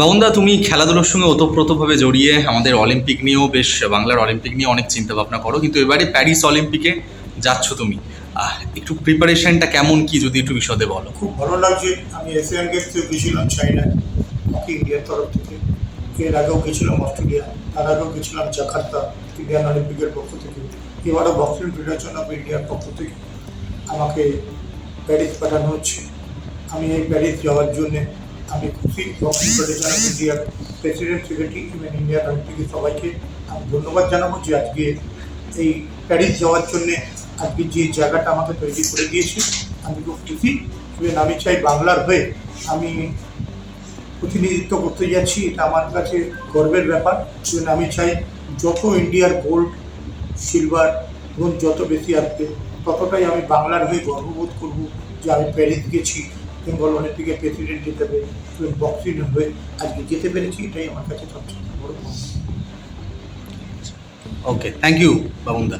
বাবনদা তুমি খেলাধুলোর সঙ্গে ওতপ্রোতভাবে জড়িয়ে আমাদের অলিম্পিক নিয়েও বেশ বাংলার অলিম্পিক নিয়ে অনেক চিন্তা ভাবনা করো, কিন্তু এবারে প্যারিস অলিম্পিকে যাচ্ছ তুমি। একটু প্রিপারেশনটা কেমন? কি যদি একটু বিশদে বলো। খুব ভালো লাগছে। আমি এশিয়ান গেমসেও গেছিলাম চাইনায় হকি ইন্ডিয়ার তরফ থেকে। এর আগেও গেছিলাম অস্ট্রেলিয়া, তার আগেও গেছিলাম জাকার্তা, ইন্ডিয়ান অলিম্পিকের পক্ষ থেকে। এবারও বক্সিং ফেডারেশন অফ ইন্ডিয়ার পক্ষ থেকে আমাকে প্যারিস পাঠানো হচ্ছে। আমি এই প্যারিস যাওয়ার জন্যে আমি খুশি ফেডারেশন অফ ইন্ডিয়ার প্রেসিডেন্ট সেক্রেটারি এবং ইন্ডিয়ান অলিম্পিকের সবাইকে আমি ধন্যবাদ জানাব যে আজকে এই প্যারিস যাওয়ার জন্যে আজকে যে জায়গাটা আমাকে তৈরি করে দিয়েছে। আমি খুব খুশি। এবং আমি চাই বাংলার হয়ে আমি প্রতিনিধিত্ব করতে যাচ্ছি। এটা আমার কাছে গর্বের ব্যাপার। এবং আমি চাই যত ইন্ডিয়ার গোল্ড সিলভার এবং যত বেশি আসবে, ততটাই আমি বাংলার হয়ে গর্ববোধ করব যে আমি প্যারিস গেছি। বেঙ্গল অলিম্পিকের প্রেসিডেন্ট হিসেবে তুমি বক্সিং হয়ে আজকে যেতে পেরেছি, এটাই আমার কাছে সবচেয়ে বড় ওকে থ্যাংক ইউ বাবনদা